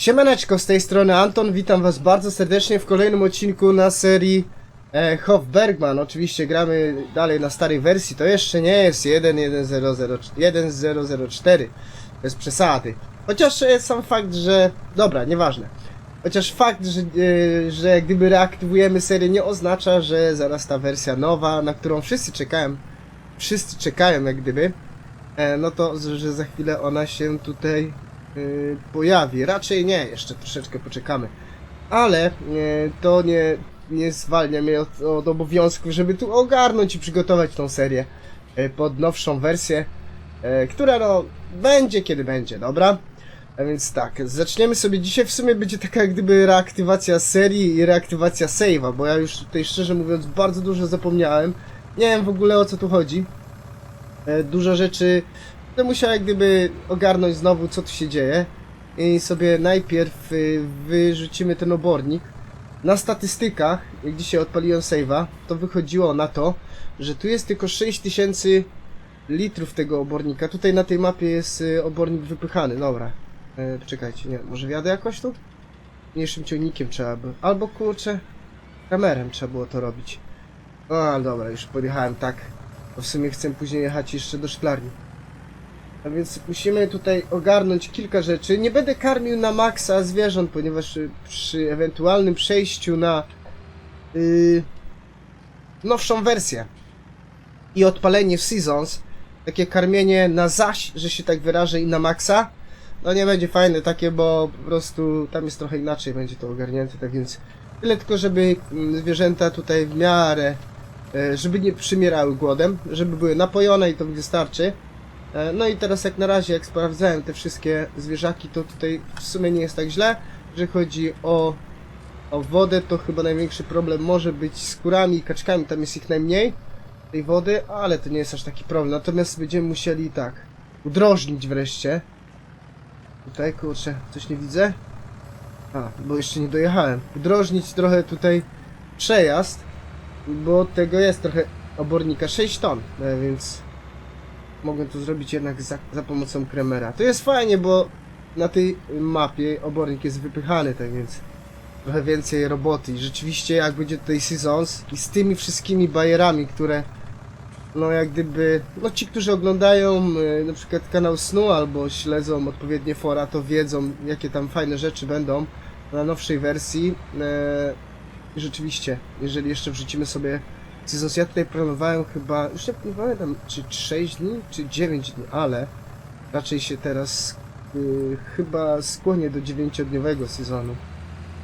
Siemaneczko, z tej strony Anton, witam was bardzo serdecznie w kolejnym odcinku na serii e, Hofbergman. Oczywiście gramy dalej na starej wersji, to jeszcze nie jest 1.1004, bez przesady. Chociaż e, sam fakt, że... dobra, nieważne. Chociaż fakt, że, e, że gdyby reaktywujemy serię nie oznacza, że zaraz ta wersja nowa, na którą wszyscy czekają, wszyscy czekają jak gdyby, e, no to, że za chwilę ona się tutaj y, pojawi. Raczej nie, jeszcze troszeczkę poczekamy. Ale y, to nie, nie zwalnia mnie od, od obowiązku, żeby tu ogarnąć i przygotować tą serię y, pod nowszą wersję, która no będzie kiedy będzie, dobra? A więc tak, zaczniemy sobie dzisiaj, w sumie będzie taka jak gdyby reaktywacja serii i reaktywacja save'a, bo ja już tutaj szczerze mówiąc bardzo dużo zapomniałem. Nie wiem w ogóle o co tu chodzi. E, Dużo rzeczy Będę musiał jak gdyby ogarnąć znowu co tu się dzieje i sobie najpierw y, wyrzucimy ten obornik. Na statystykach, jak dzisiaj odpaliłem save'a, to wychodziło na to, że tu jest tylko 6000 litrów tego obornika. Tutaj na tej mapie jest y, obornik wypychany, dobra. E, czekajcie, nie, może wjadę jakoś tu? Mniejszym ciągnikiem trzeba by, albo kurczę, kamerem trzeba było to robić. A, dobra, już podjechałem tak. Bo w sumie chcę później jechać jeszcze do szklarni. A więc musimy tutaj ogarnąć kilka rzeczy. Nie będę karmił na maksa zwierząt, ponieważ y, przy ewentualnym przejściu na yy, nowszą wersję i odpalenie w Seasons, takie karmienie na zaś, że się tak wyrażę, i na maksa, no nie będzie fajne takie, bo po prostu tam jest trochę inaczej, będzie to ogarnięte, tak więc tyle tylko, żeby mm, zwierzęta tutaj w miarę, e, żeby nie przymierały głodem, żeby były napojone i to wystarczy. E, No i teraz jak na razie, jak sprawdzałem te wszystkie zwierzaki, to tutaj w sumie nie jest tak źle. Jeżeli chodzi o, o wodę, to chyba największy problem może być z kurami i kaczkami, tam jest ich najmniej tej wody, ale to nie jest aż taki problem. Natomiast będziemy musieli tak, udrożnić wreszcie. Tutaj, kurczę, coś nie widzę. A, bo jeszcze nie dojechałem. Udrożnić trochę tutaj przejazd, bo tego jest trochę obornika 6 ton, e, więc mogę to zrobić jednak za, za pomocą kremera. To jest fajnie, bo na tej mapie obornik jest wypychany, tak więc trochę więcej roboty. I rzeczywiście jak będzie tutaj Seasons i z tymi wszystkimi bajerami, które no jak gdyby, no ci, którzy oglądają e, na przykład kanał Snu albo śledzą odpowiednie fora, to wiedzą jakie tam fajne rzeczy będą na nowszej wersji. I rzeczywiście, jeżeli jeszcze wrzucimy sobie Seasons, ja tutaj planowałem chyba, już nie pamiętam, czy 6 dni, czy 9 dni, ale raczej się teraz y, chyba skłonię do 9-dniowego sezonu,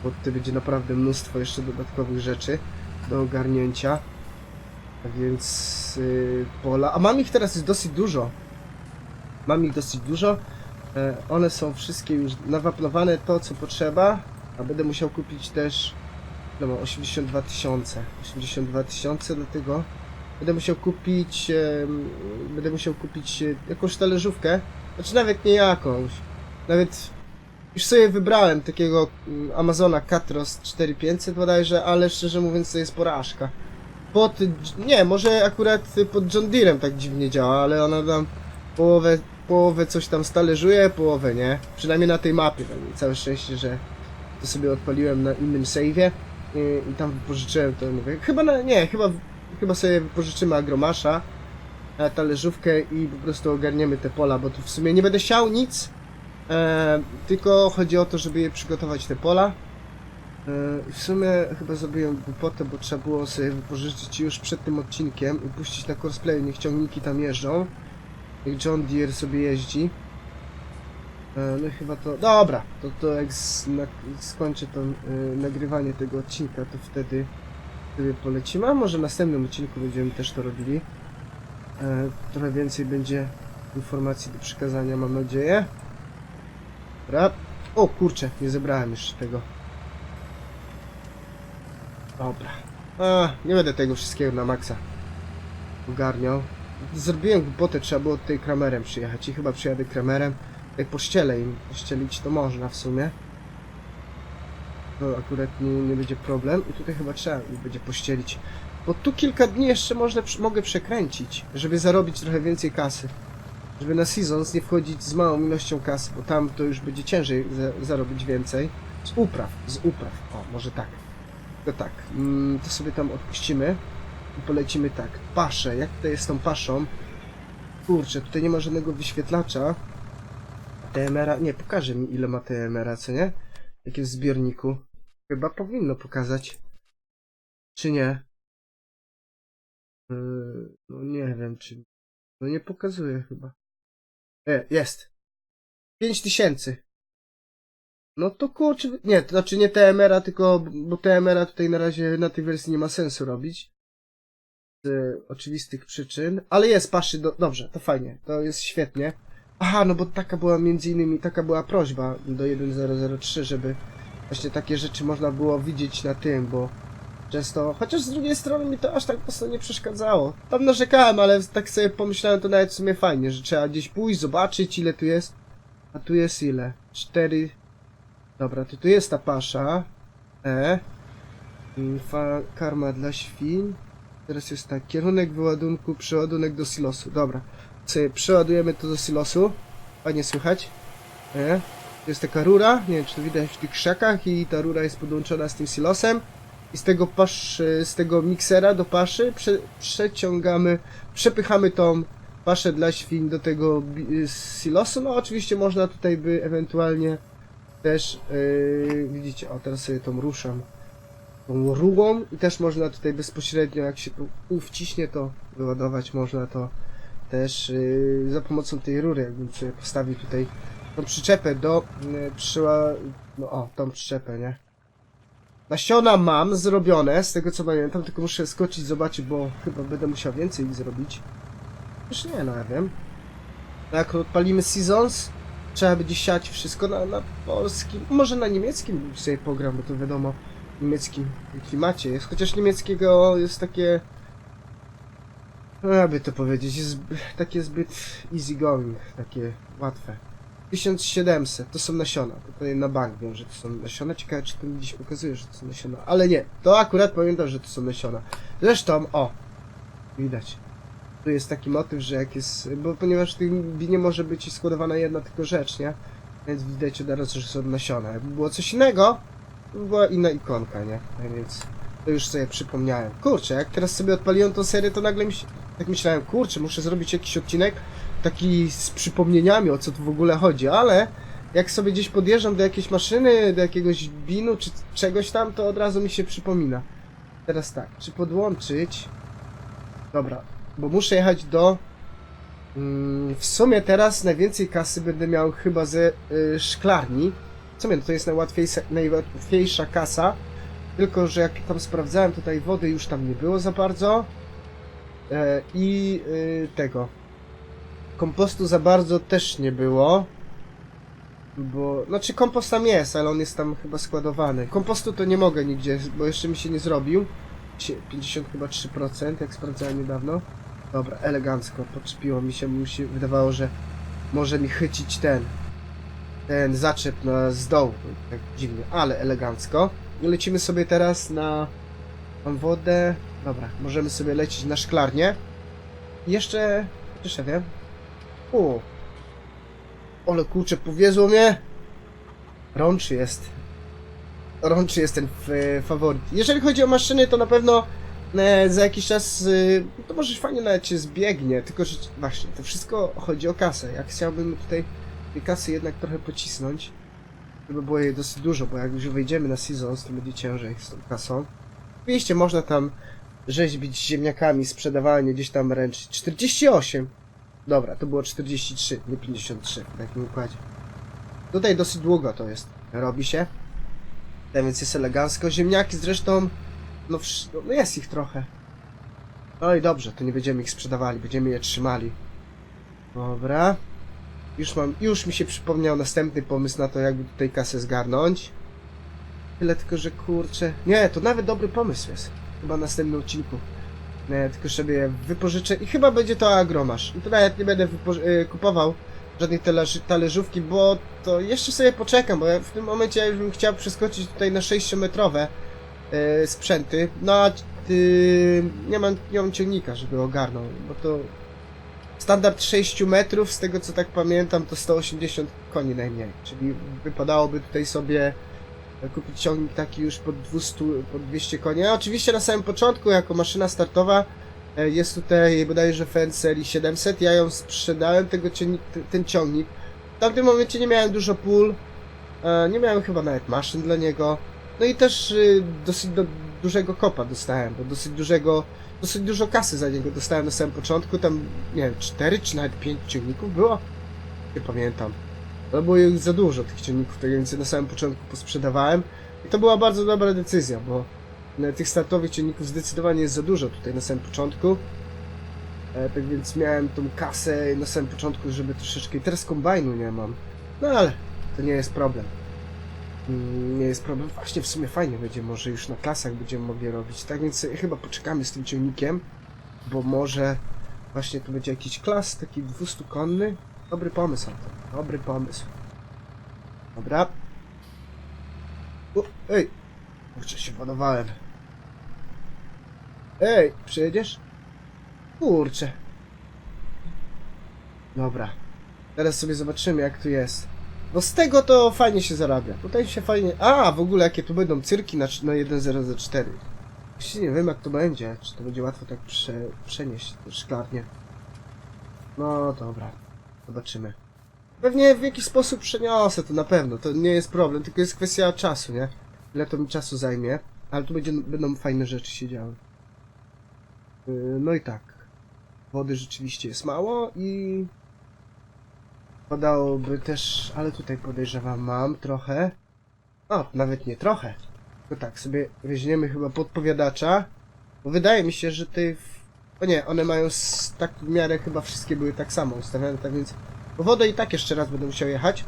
bo tutaj będzie naprawdę mnóstwo jeszcze dodatkowych rzeczy do ogarnięcia. A więc y, pola, a mam ich teraz jest dosyć dużo. Mam ich dosyć dużo. E, one są wszystkie już nawapnowane to co potrzeba, a będę musiał kupić też no, mam 82 tysiące. 82 tysiące, dlatego będę musiał kupić. będę musiał kupić e, jakąś talerzówkę. Znaczy nawet nie jakąś. Nawet już sobie wybrałem takiego mm, Amazona Catros 4500 bodajże, ale szczerze mówiąc to jest porażka. Pod. Nie, może akurat pod John Deerem tak dziwnie działa, ale ona tam połowę, połowę coś tam stalerzuje, połowę nie. Przynajmniej na tej mapie. Całe szczęście, że to sobie odpaliłem na innym save'ie i, i tam wypożyczyłem to mówię. Chyba na, nie, chyba, chyba sobie wypożyczymy agromasza, e, talerzówkę i po prostu ogarniemy te pola, bo tu w sumie nie będę siał nic, e, tylko chodzi o to, żeby je przygotować te pola. E, w sumie chyba zrobiłem głupotę, bo trzeba było sobie wypożyczyć już przed tym odcinkiem i puścić na cosplayu, niech ciągniki tam jeżdżą. Jak John Deere sobie jeździ. E, No chyba to. Dobra, to, to jak z, na, skończę to y, nagrywanie tego odcinka, to wtedy, wtedy polecimy. A może w następnym odcinku będziemy też to robili. E, trochę więcej będzie informacji do przekazania, mam nadzieję. Dobra. O kurczę, nie zebrałem jeszcze tego. Dobra. A, nie będę tego wszystkiego na maksa ogarniał. Zrobiłem głupotę, trzeba było tutaj kramerem przyjechać i chyba przyjadę kramerem. Jak pościelę im pościelić, to można w sumie. To akurat nie, nie będzie problem. I tutaj chyba trzeba będzie pościelić. Bo tu kilka dni jeszcze można, mogę przekręcić, żeby zarobić trochę więcej kasy. żeby na Seasons nie wchodzić z małą ilością kasy, bo tam to już będzie ciężej za, zarobić więcej. Z upraw, z upraw. O, może tak. To tak, mm, to sobie tam odpuścimy i polecimy tak. Paszę, jak tutaj jest z tą paszą? Kurczę, tutaj nie ma żadnego wyświetlacza. TMR-a, nie, pokaże mi ile ma TMR-a, co nie? Jak jest w zbiorniku. Chyba powinno pokazać. Czy nie? Yy, no nie wiem, czy... No nie pokazuje chyba. E, jest. 5000. No to kurczę, nie, to znaczy nie TMR-a, tylko, bo TMR-a tutaj na razie na tej wersji nie ma sensu robić. Z e, oczywistych przyczyn, ale jest paszy, do, dobrze, to fajnie, to jest świetnie. Aha, no bo taka była między innymi, taka była prośba do 1003, żeby właśnie takie rzeczy można było widzieć na tym, bo często, chociaż z drugiej strony mi to aż tak mocno nie przeszkadzało. Tam narzekałem, ale tak sobie pomyślałem, to nawet w sumie fajnie, że trzeba gdzieś pójść, zobaczyć ile tu jest. A tu jest ile? Cztery... Dobra, to tu jest ta pasza. E. Fa karma dla świń. Teraz jest tak, kierunek wyładunku, przeładunek do silosu. Dobra, sobie przeładujemy to do silosu. Fajnie słychać. E. Jest taka rura, nie wiem czy to widać w tych krzakach i ta rura jest podłączona z tym silosem. I z tego pasz, z tego miksera do paszy prze, przeciągamy, przepychamy tą paszę dla świń do tego silosu. No oczywiście można tutaj by ewentualnie też, yy, widzicie, o teraz sobie tą ruszam, tą rurą i też można tutaj bezpośrednio, jak się tu wciśnie, to wyładować można to też yy, za pomocą tej rury, jakbym postawił tutaj tą przyczepę do yy, przyła... no o, tą przyczepę, nie? Nasiona mam zrobione, z tego co pamiętam, tylko muszę skoczyć zobaczyć, bo chyba będę musiał więcej ich zrobić. Już nie, no ja wiem. Jak odpalimy Seasons, trzeba będzie siać wszystko na, na polskim, może na niemieckim sobie pogram, bo to wiadomo, niemieckim klimacie jest, chociaż niemieckiego jest takie, no jakby to powiedzieć, jest takie zbyt easy going, takie łatwe. 1700 to są nasiona, tutaj na bank wiem, że to są nasiona, ciekawe czy to mi gdzieś pokazuje, że to są nasiona, ale nie, to akurat pamiętam, że to są nasiona. Zresztą, o, widać, tu jest taki motyw, że jak jest, bo ponieważ w tym nie może być składowana jedna tylko rzecz, nie? Więc widać od razu, że są nasiona. Jakby było coś innego, to by była inna ikonka, nie? Tak Więc to już sobie przypomniałem. Kurczę, jak teraz sobie odpaliłem tą serię, to nagle mi się, tak myślałem, kurczę, muszę zrobić jakiś odcinek taki z przypomnieniami, o co tu w ogóle chodzi, ale jak sobie gdzieś podjeżdżam do jakiejś maszyny, do jakiegoś binu czy czegoś tam, to od razu mi się przypomina. Teraz tak, czy podłączyć... Dobra, bo muszę jechać do... Mm, w sumie teraz najwięcej kasy będę miał chyba ze y, szklarni. W sumie to jest najłatwiejsza, najłatwiejsza kasa. Tylko, że jak tam sprawdzałem, tutaj wody już tam nie było za bardzo. E, I y, tego. Kompostu za bardzo też nie było. Bo, znaczy kompost tam jest, ale on jest tam chyba składowany. Kompostu to nie mogę nigdzie, bo jeszcze mi się nie zrobił. Sie- 50 chyba 3%, jak sprawdzałem niedawno. Dobra, elegancko, podczepiło mi się, mi się wydawało, że może mi chycić ten, ten zaczep na z dołu, tak dziwnie, ale elegancko. Lecimy sobie teraz na, mam wodę, dobra, możemy sobie lecieć na szklarnię. Jeszcze, jeszcze wiem, o, ale kurczę, powiezło mnie, rączy jest, rączy jest ten f- faworyt. Jeżeli chodzi o maszyny, to na pewno e, za jakiś czas, y, to może fajnie nawet się zbiegnie, tylko że właśnie, to wszystko chodzi o kasę. Jak chciałbym tutaj tej kasy jednak trochę pocisnąć, żeby było jej dosyć dużo, bo jak już wejdziemy na Seasons, to będzie ciężej z tą kasą. Oczywiście można tam rzeźbić ziemniakami, sprzedawanie gdzieś tam ręcznie. 48! Dobra, to było 43, nie 53 w takim układzie. Tutaj dosyć długo to jest, robi się. Tak więc jest elegancko. Ziemniaki zresztą, no, wsz- no jest ich trochę. No i dobrze, to nie będziemy ich sprzedawali, będziemy je trzymali. Dobra. Już mam, już mi się przypomniał następny pomysł na to, jakby tutaj kasę zgarnąć. Tyle tylko, że kurczę... Nie, to nawet dobry pomysł jest. Chyba następnym odcinku. Nie, tylko sobie wypożyczę i chyba będzie to agromasz. I to nawet nie będę y, kupował żadnej talerzy- talerzówki, bo to jeszcze sobie poczekam, bo ja w tym momencie ja już bym chciał przeskoczyć tutaj na 6-metrowe y, sprzęty. No a y, nie, mam, nie mam ciągnika, żeby ogarnął, bo to standard 6 metrów, z tego co tak pamiętam, to 180 koni najmniej. Czyli wypadałoby tutaj sobie kupić ciągnik taki już pod 200, pod 200 koni. A oczywiście na samym początku, jako maszyna startowa, e, jest tutaj bodajże FN serii 700. Ja ją sprzedałem, tego ciągnik, ten ciągnik. W tamtym momencie nie miałem dużo pól, e, nie miałem chyba nawet maszyn dla niego. No i też y, dosyć do, dużego kopa dostałem, bo dosyć dużego, dosyć dużo kasy za niego dostałem na samym początku. Tam, nie wiem, 4 czy nawet 5 ciągników było? Nie pamiętam. To było już za dużo tych ciągników, tak więc na samym początku posprzedawałem. I to była bardzo dobra decyzja, bo tych startowych ciągników zdecydowanie jest za dużo tutaj na samym początku. E, tak więc miałem tą kasę na samym początku, żeby troszeczkę... Teraz kombajnu nie mam. No ale to nie jest problem. Mm, Nie jest problem. Właśnie w sumie fajnie będzie, może już na klasach będziemy mogli robić. Tak więc chyba poczekamy z tym ciągnikiem, bo może właśnie tu będzie jakiś klas, taki 200-konny. Dobry pomysł, Anton. Dobry pomysł. Dobra. U, ej! Kurczę, się ładowałem. Ej, przyjedziesz? Kurczę. Dobra. Teraz sobie zobaczymy, jak tu jest. Bo z tego to fajnie się zarabia. Tutaj się fajnie... A, w ogóle jakie tu będą cyrki na, na 1004. Właśnie nie wiem, jak to będzie. Czy to będzie łatwo tak prze, przenieść te szklarnie. No, dobra. Zobaczymy. Pewnie w jakiś sposób przeniosę to na pewno. To nie jest problem, tylko jest kwestia czasu, nie? Ile to mi czasu zajmie. Ale tu będzie, będą fajne rzeczy się działy. Yy, No i tak. Wody rzeczywiście jest mało i... Padałoby też, ale tutaj podejrzewam mam trochę. O, nawet nie trochę. No tak, sobie weźmiemy chyba podpowiadacza. Bo wydaje mi się, że ty... O nie, one mają tak w miarę chyba wszystkie były tak samo ustawione, tak więc... Wodę i tak jeszcze raz będę musiał jechać.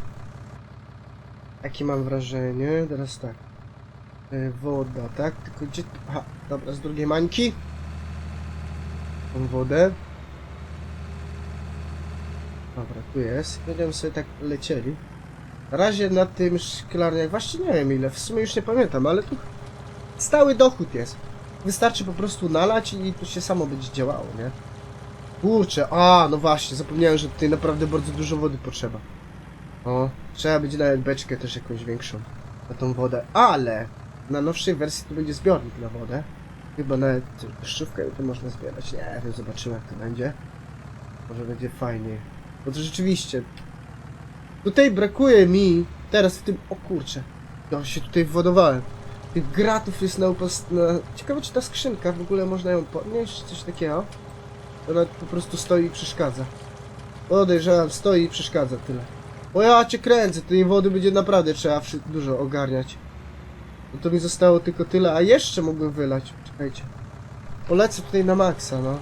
Takie mam wrażenie. Teraz tak. E, Woda, tak? Tylko gdzie... Aha, dobra, z drugiej mańki. Tą wodę. Dobra, tu jest. Będziemy sobie tak lecieli. Na razie na tym szklarniach, właśnie nie wiem ile, w sumie już nie pamiętam, ale tu stały dochód jest. Wystarczy po prostu nalać i to się samo będzie działało, nie? Kurczę, a no właśnie, zapomniałem, że tutaj naprawdę bardzo dużo wody potrzeba. O, trzeba będzie nawet beczkę też jakąś większą na tą wodę, ale na nowszej wersji to będzie zbiornik na wodę. Chyba nawet deszczówkę to można zbierać. Nie wiem, zobaczymy jak to będzie. Może będzie fajnie. Bo to rzeczywiście. Tutaj brakuje mi teraz w tym. O kurczę. Ja się tutaj wodowałem. Tych gratów jest na upas... Na... Ciekawe czy ta skrzynka w ogóle można ją podnieść, coś takiego. Ona po prostu stoi i przeszkadza. Podejrzewam, stoi i przeszkadza tyle. O ja cię kręcę, tej wody będzie naprawdę trzeba dużo ogarniać. No to mi zostało tylko tyle, a jeszcze mógłbym wylać. Czekajcie. Polecę tutaj na maksa, no.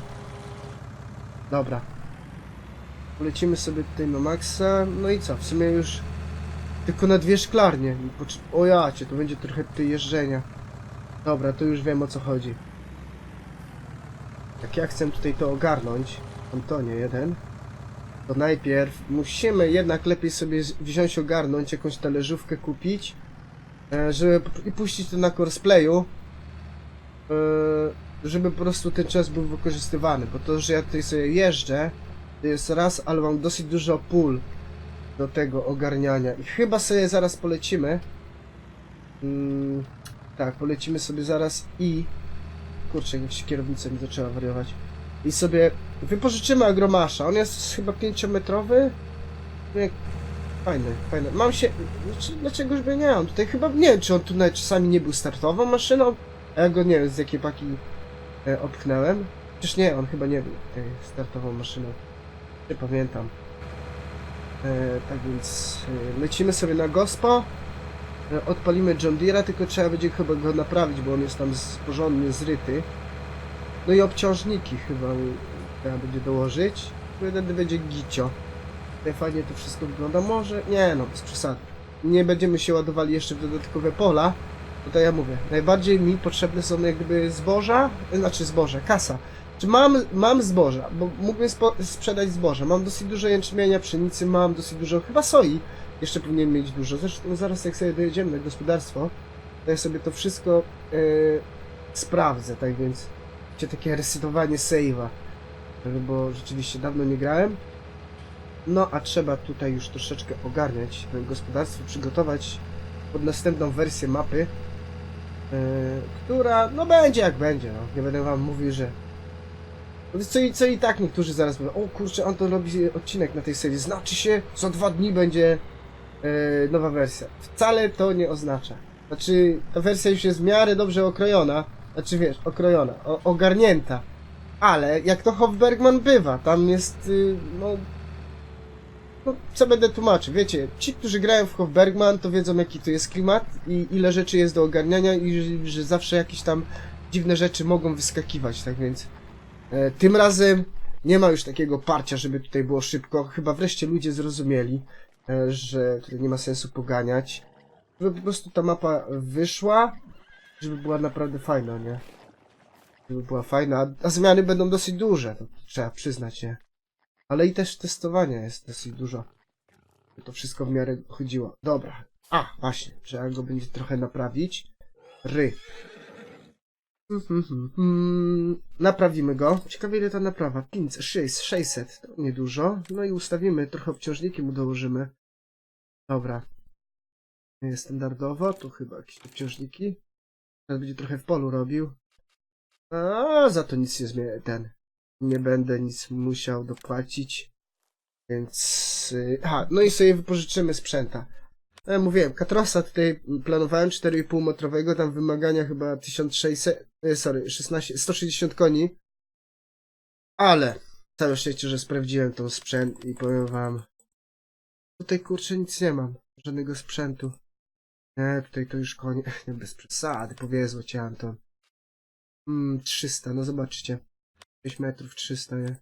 Dobra. Polecimy sobie tutaj na maksa. No i co? W sumie już tylko na dwie szklarnie. O jacie, to będzie trochę tutaj jeżdżenia. Dobra, to już wiem o co chodzi. Jak ja chcę tutaj to ogarnąć, Antonie jeden, to najpierw musimy jednak lepiej sobie wziąć ogarnąć, jakąś talerzówkę kupić, e, żeby i puścić to na courseplayu, e, żeby po prostu ten czas był wykorzystywany, bo to, że ja tutaj sobie jeżdżę, to jest raz, ale mam dosyć dużo pól do tego ogarniania i chyba sobie zaraz polecimy. Mm, tak, polecimy sobie zaraz i... Kurczę, jak się kierownica mi zaczęła wariować. I sobie wypożyczymy agromasza. On jest chyba 5-metrowy. No jak- Fajny, fajny. Mam się... Znaczy, dlaczegoż by nie? On tutaj chyba... Nie wiem, czy on tu nawet czasami nie był startową maszyną. A ja go nie wiem, z jakiej paki e. Przecież nie, on chyba nie był tutaj startową maszyną. Nie pamiętam. E, tak więc e, lecimy sobie na gospo. E, odpalimy John Deere'a, tylko trzeba będzie chyba go naprawić, bo on jest tam porządnie zryty. No i obciążniki chyba trzeba będzie dołożyć. Wtedy będzie gicio. Fajnie to wszystko wygląda. Może... Nie no, bez przesady. Nie będziemy się ładowali jeszcze w dodatkowe pola. Tutaj ja mówię, najbardziej mi potrzebne są jak gdyby zboża, znaczy zboże, kasa. Czy mam, mam zboża, bo mógłbym sprzedać zboże. Mam dosyć dużo jęczmienia, pszenicy, mam dosyć dużo, chyba soi. Jeszcze powinien mieć dużo. Zresztą zaraz jak sobie dojedziemy na gospodarstwo, to ja sobie to wszystko e, sprawdzę, tak więc będzie takie resetowanie save'a. bo rzeczywiście dawno nie grałem. No, a trzeba tutaj już troszeczkę ogarniać gospodarstwo, przygotować pod następną wersję mapy, yy, która, no będzie jak będzie, no. Nie będę wam mówił, że... No, Co i, co i tak niektórzy zaraz mówią, o kurczę, on to robi odcinek na tej serii, znaczy się, za dwa dni będzie yy, nowa wersja. Wcale to nie oznacza. Znaczy, ta wersja już jest w miarę dobrze okrojona, znaczy wiesz, okrojona, o, ogarnięta. Ale jak to Hofbergman bywa, tam jest, y, no, no, co będę tłumaczył, wiecie, ci, którzy grają w Hofbergman, to wiedzą jaki to jest klimat i ile rzeczy jest do ogarniania i że zawsze jakieś tam dziwne rzeczy mogą wyskakiwać, tak więc e, tym razem nie ma już takiego parcia, żeby tutaj było szybko, chyba wreszcie ludzie zrozumieli, e, że tutaj nie ma sensu poganiać, żeby po prostu ta mapa wyszła, żeby była naprawdę fajna, nie? Żeby była fajna, a, zmiany będą dosyć duże, to trzeba przyznać, nie? Ale i też testowania jest dosyć dużo. To wszystko w miarę chodziło. Dobra. A, właśnie. Trzeba go będzie trochę naprawić. Ry. Mhm, mhm. Naprawimy go. Ciekawe ile ta naprawa. 500, 600, 600. To niedużo. No i ustawimy, trochę obciążniki mu dołożymy. Dobra. Standardowo, tu chyba jakieś obciążniki. Teraz będzie trochę w polu robił. A za to nic nie zmienię. Ten. Nie będę nic musiał dopłacić. Więc. y, Aha, no i sobie wypożyczymy sprzęta. Ja mówiłem, Katrosa tutaj planowałem 4,5 metrowego, tam wymagania chyba 1600, e, sorry, 16, 160 koni. Ale całe szczęście, że sprawdziłem tą sprzęt i powiem wam, tutaj kurczę nic nie mam, żadnego sprzętu. Nie, tutaj to już konie, nie, bez przesady, powiedzło cię Anton. Mm, 300, no zobaczcie. 6 metrów 300, nie?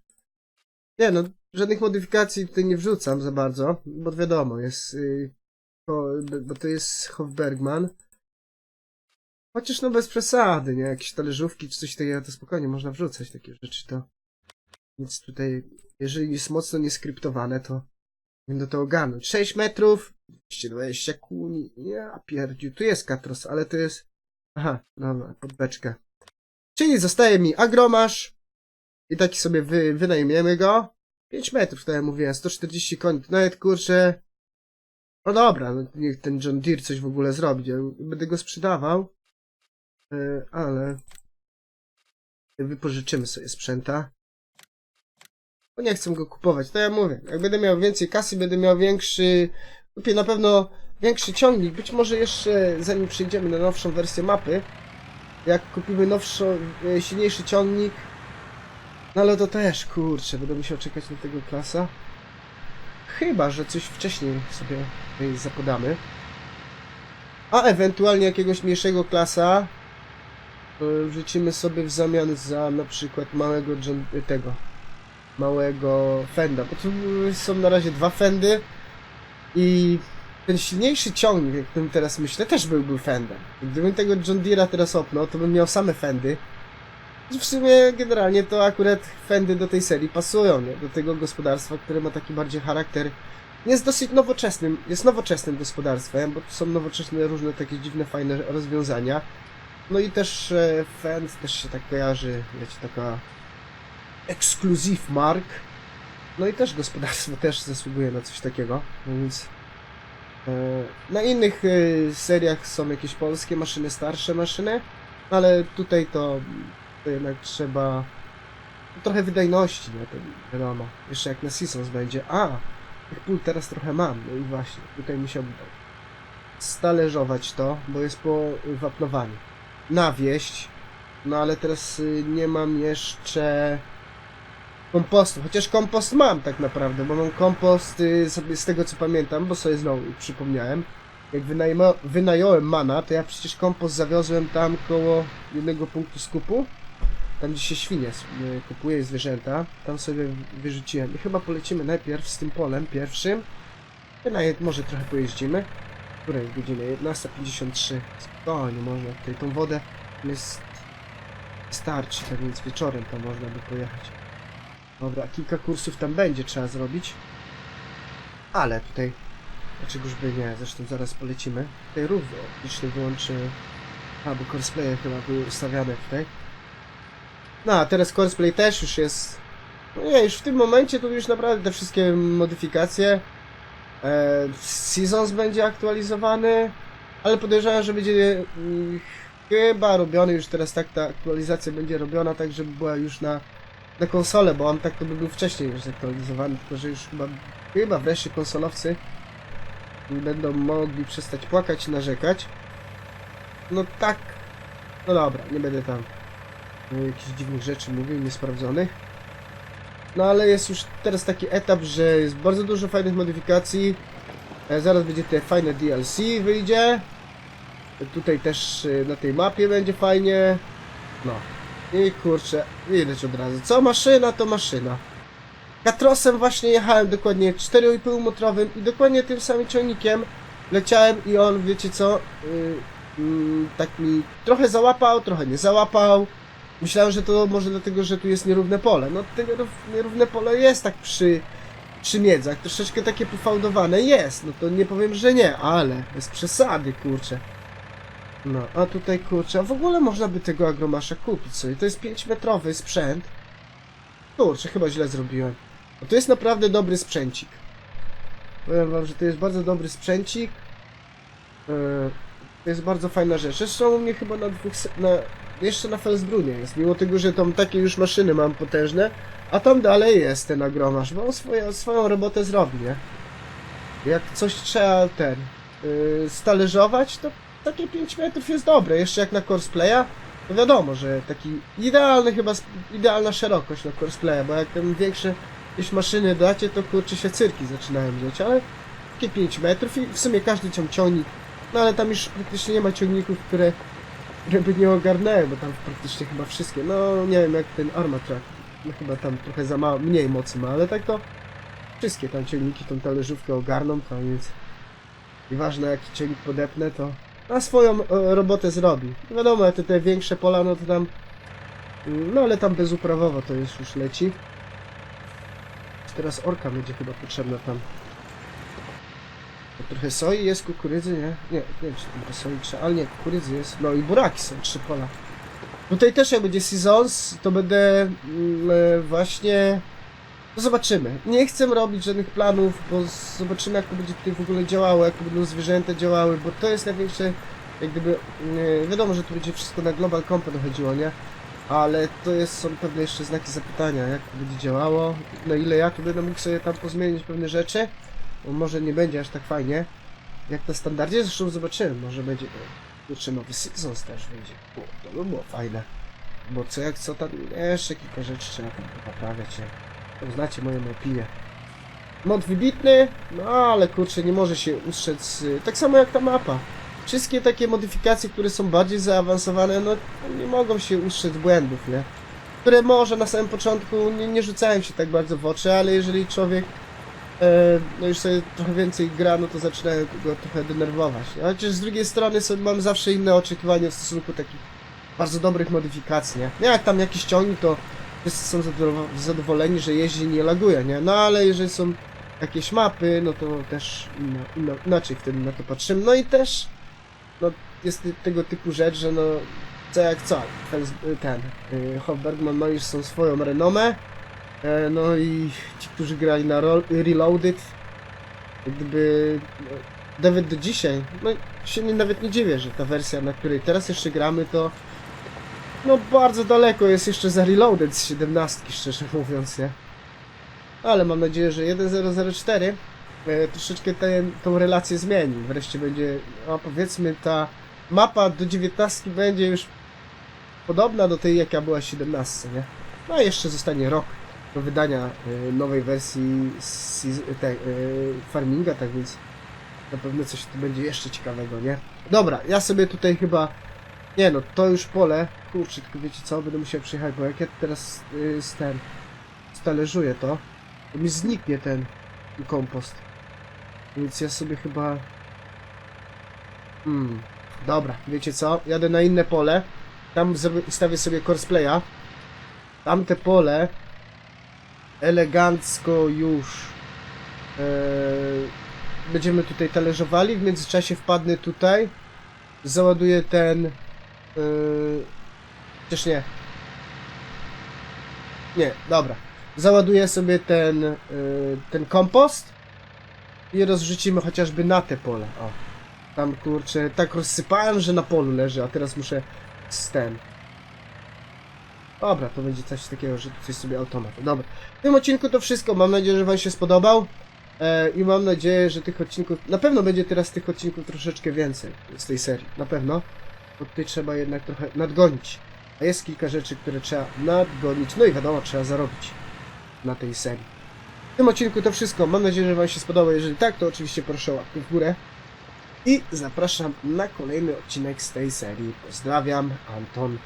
Nie no, żadnych modyfikacji tutaj nie wrzucam za bardzo, bo wiadomo, jest... Yy, bo, to jest Hofbergman. Chociaż no bez przesady, nie? Jakieś talerzówki czy coś takiego, to spokojnie można wrzucać takie rzeczy, to... Nic tutaj... Jeżeli jest mocno nieskryptowane, to... Będę to ogarnąć. 6 metrów, 220 kuni, ja pierdziu, tu jest Katros, ale to jest... Aha, dobra, pod beczkę. Czyli zostaje mi agromasz i taki sobie wy, wynajmiemy go. 5 metrów, tak jak mówiłem, 140 koni, nawet kurczę... No dobra, no niech ten John Deere coś w ogóle zrobi, ja będę go sprzedawał, e, ale wypożyczymy sobie sprzęta. Bo nie chcę go kupować, to ja mówię, jak będę miał więcej kasy, będę miał większy, kupię na pewno większy ciągnik, być może jeszcze zanim przejdziemy na nowszą wersję mapy, jak kupimy nowszy, e, silniejszy ciągnik, no ale to też, kurczę, będę musiał czekać na tego klasa. Chyba, że coś wcześniej sobie zapodamy. A ewentualnie jakiegoś mniejszego klasa e, wrzucimy sobie w zamian za na przykład małego John, tego małego Fenda, bo tu są na razie dwa Fendy i ten silniejszy ciągnik, jak którym teraz myślę, też byłby Fendem. Gdybym tego John Deere'a teraz opnął, to bym miał same Fendy. W sumie generalnie to akurat Fendy do tej serii pasują, nie? Do tego gospodarstwa, które ma taki bardziej charakter. Jest dosyć nowoczesnym, jest nowoczesnym gospodarstwem, bo są nowoczesne różne takie dziwne, fajne rozwiązania. No i też e, Fend też się tak kojarzy, wiecie, taka ekskluzyw mark. No i też gospodarstwo też zasługuje na coś takiego, no więc e, na innych e, seriach są jakieś polskie maszyny, starsze maszyny, ale tutaj to, to jednak trzeba trochę wydajności, nie? To wiadomo. Jeszcze jak na Seasons będzie. A! Tych pól teraz trochę mam, no i właśnie. Tutaj musiałbym stalerzować to, bo jest po wapnowaniu. Nawieść. No ale teraz y, nie mam jeszcze kompostu. Chociaż kompost mam tak naprawdę, bo mam kompost y, sobie z tego co pamiętam, bo sobie znowu przypomniałem. Jak wynajmo, wynająłem mana, to ja przecież kompost zawiozłem tam koło jednego punktu skupu. Tam gdzie się świnie y, kupuje zwierzęta. Tam sobie wyrzuciłem. I chyba polecimy najpierw z tym polem pierwszym. Może trochę pojeździmy. Której godziny? 11.53. Spokojnie można tutaj tą wodę jest starczy, tak więc wieczorem tam można by pojechać. Dobra, kilka kursów tam będzie trzeba zrobić. Ale tutaj dlaczegoż by nie, zresztą zaraz polecimy. Tutaj rów optyczny wyłączy... A, bo courseplaye chyba były ustawiane tutaj. No, a teraz cosplay też już jest No nie, już w tym momencie to już naprawdę te wszystkie modyfikacje. E, Seasons będzie aktualizowany, ale podejrzewam, że będzie mm, chyba robiony już teraz tak ta aktualizacja będzie robiona tak, żeby była już na, na konsolę, bo on tak to by był wcześniej już zaktualizowany, tylko że już chyba, chyba wreszcie konsolowcy będą mogli przestać płakać i narzekać. No tak, no dobra, nie będę tam jakichś dziwnych rzeczy mówił, niesprawdzonych. No ale jest już teraz taki etap, że jest bardzo dużo fajnych modyfikacji. E, Zaraz będzie te fajne DLC wyjdzie. Tutaj też e, na tej mapie będzie fajnie. No. I kurczę, widać od razu. Co maszyna, to maszyna. Katrosem właśnie jechałem dokładnie 4,5 motrowym i dokładnie tym samym ciągnikiem leciałem i on, wiecie co, yy, mm, tak mi trochę załapał, trochę nie załapał. Myślałem, że to może dlatego, że tu jest nierówne pole. No to nierów- nierówne pole jest tak przy, przy miedzach, troszeczkę takie pofałdowane jest. No to nie powiem, że nie, ale bez przesady, kurczę. No, a tutaj kurczę, a w ogóle można by tego agromasza kupić sobie. To jest 5-metrowy sprzęt. Kurczę, chyba źle zrobiłem. No to jest naprawdę dobry sprzęcik. Powiem wam, że to jest bardzo dobry sprzęcik. Yy, to jest bardzo fajna rzecz. Zresztą u mnie chyba na dwóch... Na, jeszcze na Felsbrunie jest. Mimo tego, że tam takie już maszyny mam potężne. A tam dalej jest ten agromasz, bo on swoje, swoją robotę zrobi, nie? Jak coś trzeba ten... Yy, stalerzować, to takie 5 metrów jest dobre. Jeszcze jak na courseplaya, to wiadomo, że taki idealny chyba, idealna szerokość na courseplaya, bo jak tam większe jakieś maszyny dacie, to kurczę się cyrki zaczynają dziać, ale takie 5 metrów i w sumie każdy ciąg ciągnik, no ale tam już praktycznie nie ma ciągników, które, które by nie ogarnęły, bo tam praktycznie chyba wszystkie, no nie wiem jak ten Armatrack, no chyba tam trochę za mało, mniej mocy ma, ale tak to wszystkie tam ciągniki tą talerzówkę ogarną, to więc nieważne jaki ciągnik podepnę, to na swoją e, robotę zrobi. Wiadomo, te, te większe pola, no to tam, mm, no ale tam bezuprawowo to już już leci. Teraz orka będzie chyba potrzebna tam. Trochę soi jest, kukurydzy, nie? Nie, nie wiem czy tylko soi trzeba, ale nie, kukurydzy jest. No i buraki są, trzy pola. Tutaj też jak będzie seasons, to będę mm, e, właśnie... No zobaczymy. Nie chcę robić żadnych planów, bo zobaczymy jak to będzie tutaj w ogóle działało, jak będą zwierzęta działały, bo to jest największe, jak gdyby, nie, wiadomo, że tu będzie wszystko na Global Company chodziło, nie? Ale to jest, są pewne jeszcze znaki zapytania, jak to będzie działało, na ile ja tu będę mógł sobie tam pozmienić pewne rzeczy, bo może nie będzie aż tak fajnie, jak na standardzie, zresztą zobaczymy, może będzie, kurczę, nowy Seasons też wyjdzie, o, to by było fajne, bo co jak co tam, jeszcze kilka rzeczy trzeba tam poprawiać, nie? To znacie moją opinię. Mod wybitny, no ale kurczę, nie może się ustrzec, y, tak samo jak ta mapa. Wszystkie takie modyfikacje, które są bardziej zaawansowane, no nie mogą się ustrzec błędów, nie? Które może na samym początku nie, nie rzucają się tak bardzo w oczy, ale jeżeli człowiek no już sobie trochę więcej gra, no to zaczynają go trochę denerwować. nie? Chociaż z drugiej strony sobie mam zawsze inne oczekiwania w stosunku takich bardzo dobrych modyfikacji, nie? Nie, Jak tam jakiś ciągnik, to wszyscy są zadowo- zadowoleni, że jeździ nie laguje, nie? No ale jeżeli są jakieś mapy, no to też inaczej wtedy na to patrzymy. No i też no, jest tego typu rzecz, że no co jak co, ten, ten y, Hofbergman ma już są swoją renomę, e, no i ci, którzy grali na Reloaded, gdyby no, nawet do dzisiaj, no się nawet nie dziwię, że ta wersja, na której teraz jeszcze gramy, to no bardzo daleko jest jeszcze za Reloaded z 17, szczerze mówiąc, nie? Ale mam nadzieję, że 1004 e, troszeczkę tę tą relację zmieni. Wreszcie będzie, no powiedzmy, ta mapa do 19 będzie już podobna do tej, jaka była 17, nie? No a jeszcze zostanie rok wydania e, nowej wersji te, e, farminga, tak więc na pewno coś tu będzie jeszcze ciekawego, nie? Dobra, ja sobie tutaj chyba nie no, to już pole. Kurczę, tylko wiecie co, będę musiał przyjechać, bo jak ja teraz yy, z ten stalerzuję to, to mi zniknie ten kompost. Więc ja sobie chyba... Hmm, dobra, wiecie co, jadę na inne pole. Tam zrobię, stawię sobie courseplaya. Tamte pole elegancko już yy, będziemy tutaj talerzowali. W międzyczasie wpadnę tutaj. Załaduję ten Yy... Chociaż nie. Nie, dobra. załaduję sobie ten, y, ten kompost i rozrzucimy chociażby na te pole. O, tam kurczę, tak rozsypałem, że na polu leży, a teraz muszę z ten. Dobra, to będzie coś takiego, że coś sobie automat. Dobra. W tym odcinku to wszystko. Mam nadzieję, że Wam się spodobał. E, I mam nadzieję, że tych odcinków. Na pewno będzie teraz tych odcinków troszeczkę więcej z tej serii. Na pewno. Bo tutaj trzeba jednak trochę nadgonić. A jest kilka rzeczy, które trzeba nadgonić. No i wiadomo, trzeba zarobić na tej serii. W tym odcinku to wszystko. Mam nadzieję, że Wam się spodoba. Jeżeli tak, to oczywiście proszę o łapkę w górę. I zapraszam na kolejny odcinek z tej serii. Pozdrawiam, Anton.